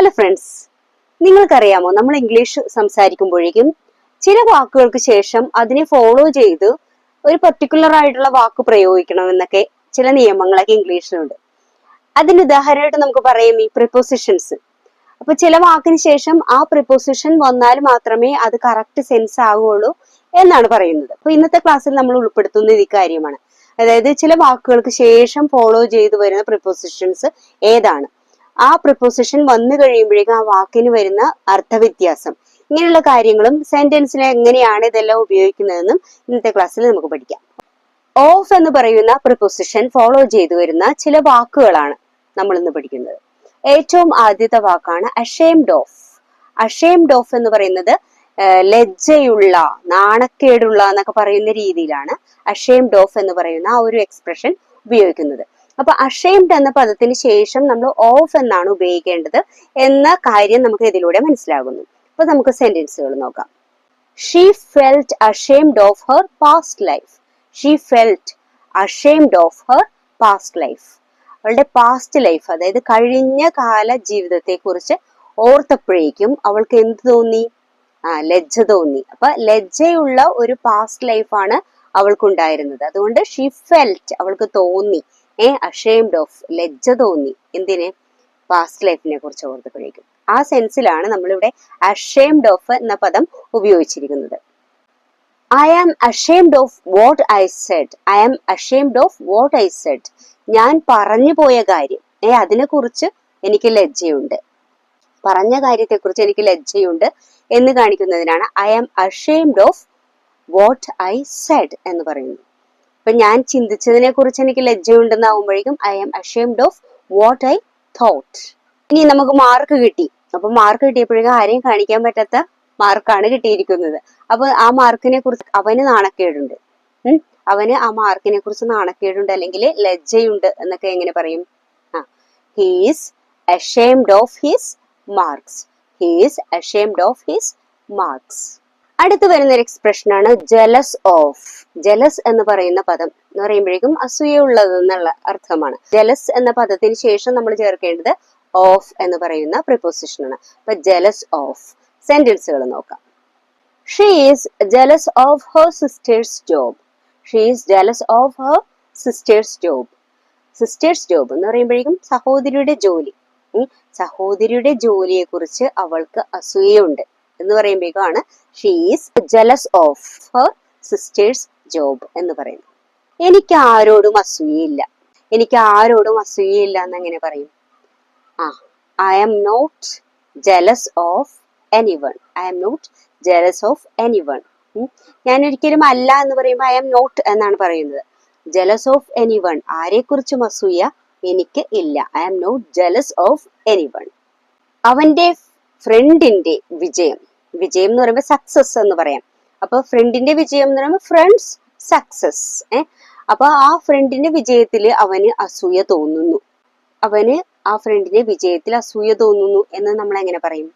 Hello friends നിങ്ങൾക്കറിയാമോ നമ്മൾ English സംസാരിക്കുമ്പോഴേക്കും ചില വാക്കുകൾക്ക് ശേഷം അതിനെ ഫോളോ ചെയ്ത് ഒരു പർട്ടിക്കുലർ ആയിട്ടുള്ള വാക്ക് പ്രയോഗിക്കണമെന്നൊക്കെ ചില നിയമങ്ങളൊക്കെ ഇംഗ്ലീഷിലുണ്ട് അതിന് ഉദാഹരണമായിട്ട് നമുക്ക് പറയാം ഈ പ്രിപ്പോസിഷൻസ് അപ്പൊ ചില വാക്കിന് ശേഷം ആ പ്രിപ്പോസിഷൻ വന്നാൽ മാത്രമേ അത് കറക്റ്റ് സെൻസ് ആകുള്ളൂ എന്നാണ് പറയുന്നത്. അപ്പൊ ഇന്നത്തെ ക്ലാസ്സിൽ നമ്മൾ ഉൾപ്പെടുത്തുന്നത് ഈ കാര്യമാണ്. അതായത് ചില വാക്കുകൾക്ക് ശേഷം ഫോളോ ചെയ്തു വരുന്ന പ്രിപ്പോസിഷൻസ് ഏതാണ്? ആ പ്രിപ്പോസിഷൻ വന്നു കഴിയുമ്പോഴേക്കും ആ വാക്കിന് വരുന്ന അർത്ഥവ്യത്യാസം. ഇങ്ങനെയുള്ള കാര്യങ്ങളും സെന്റൻസിനെ എങ്ങനെയാണ് ഇതെല്ലാം ഉപയോഗിക്കുന്നതെന്നും ഇന്നത്തെ ക്ലാസ്സിൽ നമുക്ക് പഠിക്കാം. ഓഫ് എന്ന് പറയുന്ന പ്രിപ്പോസിഷൻ ഫോളോ ചെയ്തു വരുന്ന ചില വാക്കുകളാണ് നമ്മൾ ഇന്ന് പഠിക്കുന്നത്. ഏറ്റവും ആദ്യത്തെ വാക്കാണ് അഷേംഡ് ഓഫ് അഷേംഡ് ഓഫ് എന്ന് പറയുന്നത് ലജ്ജയുള്ള നാണക്കേടുള്ള എന്നൊക്കെ പറയുന്ന രീതിയിലാണ് അഷേംഡ് ഓഫ് എന്ന് പറയുന്ന ആ ഒരു എക്സ്പ്രഷൻ ഉപയോഗിക്കുന്നത്. അപ്പൊ അഷെയിംഡ് എന്ന പദത്തിന് ശേഷം നമ്മൾ ഓഫ് എന്നാണ് ഉപയോഗിക്കേണ്ടത് എന്ന കാര്യം നമുക്ക് ഇതിലൂടെ മനസ്സിലാകുന്നു. അപ്പൊ നമുക്ക് സെന്റൻസുകൾ നോക്കാം. She felt ashamed of her past life she felt ashamed of her past life അവളുടെ പാസ്റ്റ് ലൈഫ് അതായത് കഴിഞ്ഞ കാല ജീവിതത്തെ കുറിച്ച് ഓർത്തപ്പോഴേക്കും അവൾക്ക് എന്ത് തോന്നി? ആ ലജ്ജ തോന്നി. അപ്പൊ ലജ്ജയുള്ള ഒരു പാസ്റ്റ് ലൈഫാണ് അവൾക്കുണ്ടായിരുന്നത്. അതുകൊണ്ട് ഷീ ഫെൽറ്റ് അവൾക്ക് തോന്നി. ഏ അഷേംഡ് ഓഫ് ലജ്ജ തോന്നി. എന്തിന്? പാസ്റ്റ് ലൈഫിനെ കുറിച്ച് ഓർത്തപ്പോഴേക്കും. ആ സെൻസിലാണ് നമ്മളിവിടെ അഷേംഡ് ഓഫ് എന്ന പദം ഉപയോഗിച്ചിരിക്കുന്നത്. I am ashamed of what I said I am ashamed of what I said ഞാൻ പറഞ്ഞു പോയ കാര്യം. ഏ അതിനെക്കുറിച്ച് എനിക്ക് ലജ്ജയുണ്ട്. പറഞ്ഞ കാര്യത്തെക്കുറിച്ച് എനിക്ക് ലജ്ജയുണ്ട് എന്ന് കാണിക്കുന്നതിനാണ് I am ashamed of what I said എന്ന് പറയുന്നത്. അപ്പൊ ഞാൻ ചിന്തിച്ചതിനെ കുറിച്ച് എനിക്ക് ലജ്ജയുണ്ടെന്നാവുമ്പോഴേക്കും I am ashamed of what I thought ഇനി നമുക്ക് മാർക്ക് കിട്ടി. അപ്പൊ മാർക്ക് കിട്ടിയപ്പോഴേക്കും ആരെയും കാണിക്കാൻ പറ്റാത്ത മാർക്കാണ് കിട്ടിയിരിക്കുന്നത്. അപ്പൊ ആ മാർക്കിനെ കുറിച്ച് അവന് നാണക്കേടുണ്ട്. അവന് ആ മാർക്കിനെ കുറിച്ച് നാണക്കേടുണ്ട് അല്ലെങ്കിൽ ലജ്ജയുണ്ട് എന്നൊക്കെ എങ്ങനെ പറയും? ആ. He's ashamed of his marks he's ashamed of his marks അടുത്ത് വരുന്ന ഒരു എക്സ്പ്രഷൻ ആണ് ജലസ് ഓഫ് ജലസ് എന്ന് പറയുന്ന പദം എന്ന് പറയുമ്പോഴേക്കും അസൂയുള്ളത് എന്നുള്ള അർത്ഥമാണ്. ജലസ് എന്ന പദത്തിന് ശേഷം നമ്മൾ ചേർക്കേണ്ടത് ഓഫ് എന്ന് പറയുന്ന പ്രിപ്പോസിഷൻ ആണ്. അപ്പൊ ജലസ് ഓഫ് സെന്റൻസുകൾ നോക്കാം. She is jealous of her sister's job she is jealous of her sister's job sister's job എന്ന് പറയുമ്പോഴേക്കും സഹോദരിയുടെ ജോലി. സഹോദരിയുടെ ജോലിയെ കുറിച്ച് അവൾക്ക് അസൂയയുണ്ട്. എന്ന് പറയുമ്പോഴേക്കാണ് she's jealous of her sister's job എന്ന് പറയുന്നത്. എനിക്ക് ആരോടും അസൂയയില്ല എനിക്ക് ആരോടും അസൂയയില്ല എന്ന് എങ്ങനെ പറയും. ആ I am not jealous of anyone I am not jealous of anyone ഞാൻ ഒരിക്കലും അല്ല എന്ന് പറയുമ്പോൾ ഐ ആം നോട്ട് എന്നാണ് പറയുന്നത്. ജലസ് ഓഫ് എനി വൺ ആരെക്കുറിച്ചും അസൂയ എനിക്ക് ഇല്ല. I am not jealous of anyone അവന്റെ ഫ്രണ്ടിന്റെ വിജയം. വിജയം എന്ന് പറയുമ്പോൾ സക്സസ് എന്ന് പറയാം. അപ്പൊ ഫ്രണ്ടിന്റെ വിജയം എന്ന് പറയുമ്പോൾ ഫ്രണ്ട്സ് സക്സസ് ഏ? അപ്പൊ ആ ഫ്രണ്ടിന്റെ വിജയത്തിൽ അവന് അസൂയ തോന്നുന്നു. അവന് ആ ഫ്രണ്ടിന്റെ വിജയത്തിൽ അസൂയ തോന്നുന്നു എന്ന് നമ്മൾ എങ്ങനെ പറയും?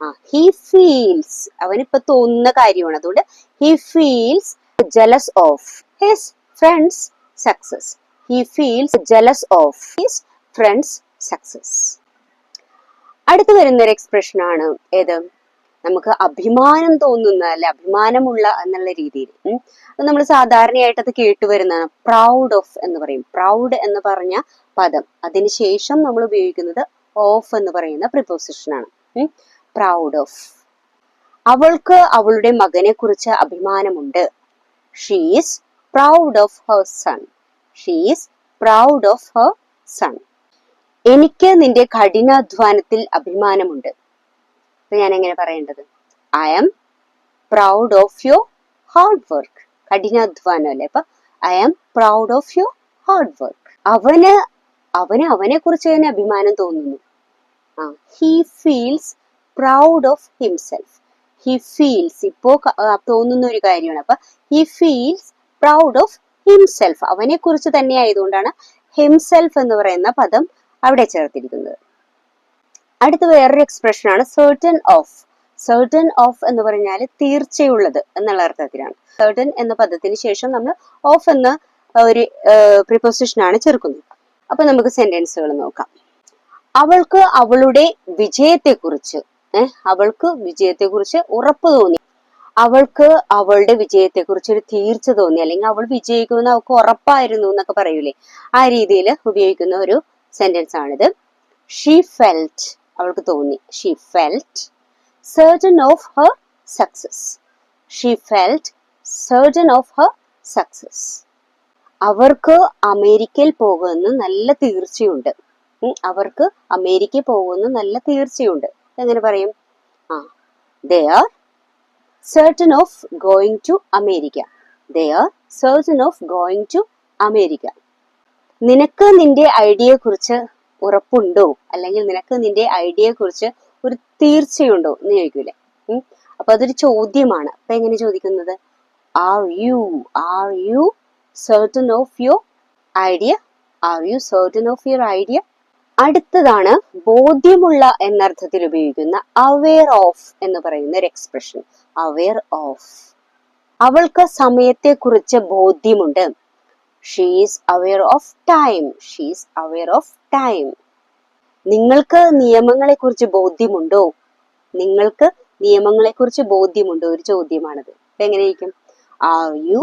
ആ ഹി ഫീൽസ് അവനിപ്പോ തോന്നുന്ന കാര്യമാണ്. അതുകൊണ്ട് he feels jealous of his friend's success he feels jealous of his friend's success അടുത്ത് വരുന്ന ഒരു എക്സ്പ്രഷൻ ആണ് ഏത്? നമുക്ക് അഭിമാനം തോന്നുന്ന അല്ലെ അഭിമാനമുള്ള എന്നുള്ള രീതിയിൽ. നമ്മൾ സാധാരണയായിട്ട് അത് കേട്ടുവരുന്നതാണ്. പ്രൗഡ് ഓഫ് എന്ന് പറയും. പ്രൗഡ് എന്ന് പറഞ്ഞ പദം. അതിനുശേഷം നമ്മൾ ഉപയോഗിക്കുന്നത് ഓഫ് എന്ന് പറയുന്ന പ്രിപ്പോസിഷനാണ് പ്രൗഡ് ഓഫ് അവൾക്ക് അവളുടെ മകനെ കുറിച്ച് അഭിമാനമുണ്ട്. She's proud of her son she's proud of her son എനിക്ക് നിന്റെ കഠിനാധ്വാനത്തിൽ അഭിമാനമുണ്ട്. അപ്പൊ ഞാൻ എങ്ങനെ പറയേണ്ടത്? I am proud of your hard work കഠിനാധ്വാനം അല്ലേ അപ്പൊ I am proud of your hard work അവന് അവന് അവനെ കുറിച്ച് തന്നെ അഭിമാനം തോന്നുന്നു. ആ he feels proud of himself he feels ഇപ്പോ തോന്നുന്ന ഒരു കാര്യമാണ്. അപ്പൊ he feels proud of himself അവനെ കുറിച്ച് തന്നെ ആയതുകൊണ്ടാണ് ഹിംസെൽഫ് എന്ന് പറയുന്ന പദം അവിടെ ചേർത്തിരിക്കുന്നത്. അടുത്ത വേറൊരു എക്സ്പ്രഷൻ ആണ് certain ഓഫ് certain ഓഫ് എന്ന് പറഞ്ഞാൽ തീർച്ചയുള്ളത് എന്നുള്ള അർത്ഥത്തിലാണ്. Certain എന്ന പദത്തിന് ശേഷം നമ്മൾ ഓഫ് എന്ന ഒരു പ്രിപ്പോസിഷൻ ആണ് ചേർക്കുന്നത്. അപ്പൊ നമുക്ക് സെന്റൻസുകൾ നോക്കാം. അവൾക്ക് അവളുടെ വിജയത്തെക്കുറിച്ച് ഏഹ് അവൾക്ക് വിജയത്തെക്കുറിച്ച് ഉറപ്പ് തോന്നി. അവൾക്ക് അവളുടെ വിജയത്തെക്കുറിച്ച് ഒരു തീർച്ച തോന്നി. അല്ലെങ്കിൽ അവൾ വിജയിക്കുമെന്ന് അവൾക്ക് ഉറപ്പായിരുന്നു എന്നൊക്കെ പറയൂലേ? ആ രീതിയിൽ ഉപയോഗിക്കുന്ന ഒരു സെന്റൻസ് ആണിത്. ഷീ ഫെൽറ്റ് അവൾക്ക് തോന്നി. She felt certain of her success she felt certain of her success അവർക്ക് അമേരിക്കയിൽ പോകുമെന്ന് നല്ല തീർച്ചയുണ്ട്. അവർക്ക് അമേരിക്കയിൽ പോകുമെന്ന് നല്ല തീർച്ചയുണ്ട്. എങ്ങനെ പറയും? ആ they are going to America. They are certain of going to America. നിനക്ക് നിന്റെ ഐഡിയയെ കുറിച്ച് ഉറപ്പുണ്ടോ? അല്ലെങ്കിൽ നിനക്ക് നിന്റെ ഐഡിയയെ കുറിച്ച് ഒരു തീർച്ചയുണ്ടോ എന്ന് ചോദിക്കൂലേ. അപ്പൊ അതൊരു ചോദ്യമാണ്. അപ്പൊ എങ്ങനെ ചോദിക്കുന്നത്? Are you are you certain of your idea are you certain of your idea അടുത്തതാണ് ബോധ്യമുള്ള എന്നർത്ഥത്തിൽ ഉപയോഗിക്കുന്ന അവെയർ ഓഫ് എന്ന് പറയുന്ന ഒരു എക്സ്പ്രഷൻ അവെയർ ഓഫ് അവൾക്ക് സമയത്തെക്കുറിച്ച് ബോധ്യമുണ്ട്. She's aware of time she's aware of time നിങ്ങൾക്ക് നിയമങ്ങളെക്കുറിച്ച് ബോധ്യമുണ്ടോ? നിങ്ങൾക്ക് നിയമങ്ങളെക്കുറിച്ച് ബോധ്യമുണ്ടോ? ഒരു ചോദ്യമാണത്. എങ്ങനെയായിരിക്കും? Are you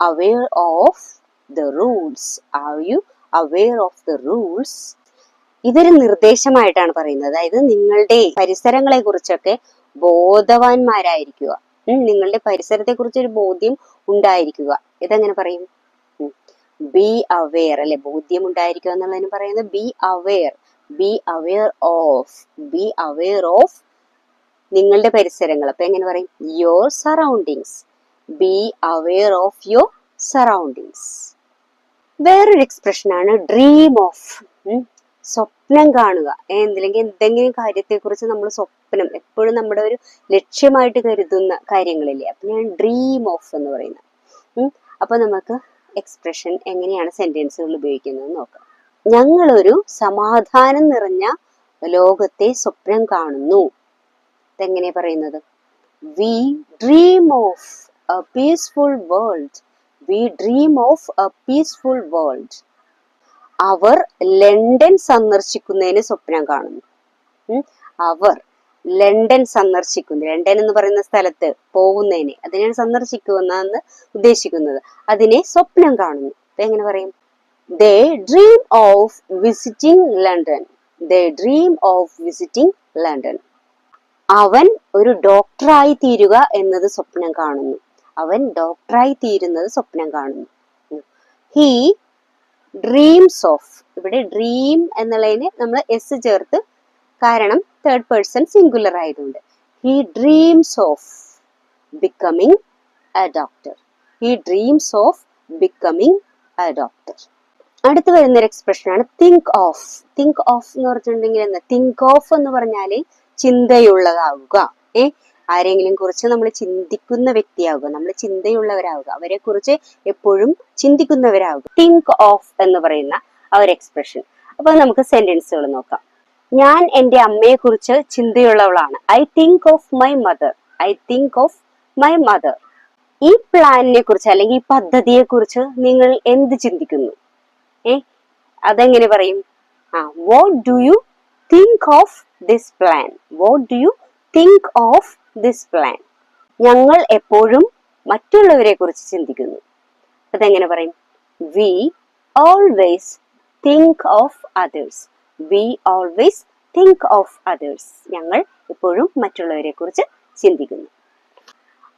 aware of the rules are you aware of the rules ഇതൊരു നിർദ്ദേശമായിട്ടാണ് പറയുന്നത്. അതായത് നിങ്ങളുടെ പരിസരങ്ങളെ കുറിച്ചൊക്കെ ബോധവാന്മാരായിരിക്കുക നിങ്ങളുടെ പരിസരത്തെ കുറിച്ച് ഒരു ബോധ്യം ഉണ്ടായിരിക്കുക. ഇതെങ്ങനെ പറയും? ബി അവെയർ അല്ലെ? ബോധ്യം ഉണ്ടായിരിക്കുക എന്നുള്ളതിന് പറയുന്നത് be aware be aware of be aware of നിങ്ങളുടെ പരിസരങ്ങൾ. അപ്പൊ എങ്ങനെ പറയും? Your surroundings be aware of your surroundings വേറൊരു എക്സ്പ്രഷൻ ആണ് ഡ്രീം ഓഫ് സ്വപ്നം കാണുക. എന്തില്ലെങ്കിൽ എന്തെങ്കിലും കാര്യത്തെക്കുറിച്ച് നമ്മൾ സ്വപ്നം എപ്പോഴും നമ്മുടെ ഒരു ലക്ഷ്യമായിട്ട് കരുതുന്ന കാര്യങ്ങളില്ലേ? അപ്പൊ ഞാൻ ഡ്രീം ഓഫ് എന്ന് പറയുന്നത്. അപ്പൊ നമുക്ക് എക്സ്പ്രഷൻ എങ്ങനെയാണ് സെന്റൻസുകൾ ഉപയോഗിക്കുന്നത് നോക്കാം. ഞങ്ങളൊരു സമാധാനം നിറഞ്ഞ ലോകത്തെ സ്വപ്നം കാണുന്നു. ഇതെങ്ങനെ പറയുന്നത്? We dream of a peaceful world we dream of a peaceful world our London സന്ദർശിക്കുന്നതിന് സ്വപ്നം കാണുന്നു. അവർ ലണ്ടൻ സന്ദർശിക്കുന്നു. ലണ്ടൻ എന്ന് പറയുന്ന സ്ഥലത്ത് പോകുന്നതിനെ. അതിനെയാണ് സന്ദർശിക്കുമെന്നാണ് ഉദ്ദേശിക്കുന്നത്. അതിനെ സ്വപ്നം കാണുന്നു. എങ്ങനെ പറയും? They dream of visiting London. They dream of visiting London. അവൻ ഒരു ഡോക്ടറായി തീരുക എന്നത് സ്വപ്നം കാണുന്നു. അവൻ ഡോക്ടറായി തീരുന്നത് സ്വപ്നം കാണുന്നു. He dreams of. ഇവിടെ ഡ്രീം എന്നുള്ളതിന് നമ്മൾ എസ് ചേർത്ത് കാരണം തേർഡ് പേഴ്സൺ സിംഗുലർ ആയതുകൊണ്ട്. He dreams of becoming a doctor he dreams of becoming a doctor അടുത്ത് വരുന്ന ഒരു എക്സ്പ്രഷൻ ആണ് തിങ്ക് ഓഫ് തിങ്ക് ഓഫ് എന്ന് പറഞ്ഞിട്ടുണ്ടെങ്കിൽ എന്താ? തിങ്ക് ഓഫ് എന്ന് പറഞ്ഞാൽ ചിന്തയുള്ളതാവുക. ഏ? ആരെങ്കിലും കുറിച്ച് നമ്മൾ ചിന്തിക്കുന്ന വ്യക്തിയാവുക. നമ്മൾ ചിന്തയുള്ളവരാവുക. അവരെ കുറിച്ച് എപ്പോഴും ചിന്തിക്കുന്നവരാവുക. തിങ്ക് ഓഫ് എന്ന് പറയുന്ന ആ ഒരു എക്സ്പ്രഷൻ അപ്പൊ നമുക്ക് സെന്റൻസുകൾ നോക്കാം. ഞാൻ എന്റെ അമ്മയെ കുറിച്ച് ചിന്തയുള്ളവളാണ്. I think of my mother I think of my mother ഈ പ്ലാനിനെ കുറിച്ച് അല്ലെങ്കിൽ ഈ പദ്ധതിയെ കുറിച്ച് നിങ്ങൾ എന്ത് ചിന്തിക്കുന്നു? ഏ? അതെങ്ങനെ പറയും? ആ what do you think of this plan what do you think of this plan ഞങ്ങൾ എപ്പോഴും മറ്റുള്ളവരെ കുറിച്ച് ചിന്തിക്കുന്നു. അതെങ്ങനെ പറയും? We always think of others we always think of others ഞങ്ങൾ എപ്പോഴും മറ്റുള്ളവരെ കുറിച്ച് ചിന്തിക്കുന്നു.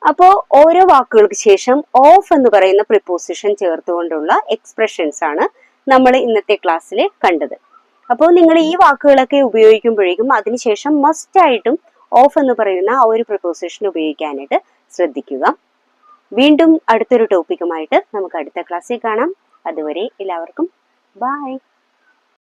അപ്പോൾ ഓരോ വാക്കുകൾക്ക് ശേഷം ഓഫ് എന്ന് പറയുന്ന പ്രിപ്പോസിഷൻ ചേർത്തുകൊണ്ടുള്ള എക്സ്പ്രഷൻസ് ആണ് നമ്മൾ ഇന്നത്തെ ക്ലാസ്സിൽ കണ്ടത്. അപ്പോൾ നിങ്ങൾ ഈ വാക്കുകളൊക്കെ ഉപയോഗിക്കുമ്പോഴേക്കും അതിനുശേഷം മസ്റ്റ് ആയിട്ടും ഓഫ് എന്ന് പറയുന്ന ആ ഒരു പ്രിപ്പോസിഷൻ ഉപയോഗിക്കാനായിട്ട് ശ്രദ്ധിക്കുക. വീണ്ടും അടുത്തൊരു ടോപ്പിക്കുമായിട്ട് നമുക്ക് അടുത്ത ക്ലാസ്സിൽ കാണാം. അതുവരെ എല്ലാവർക്കും ബൈ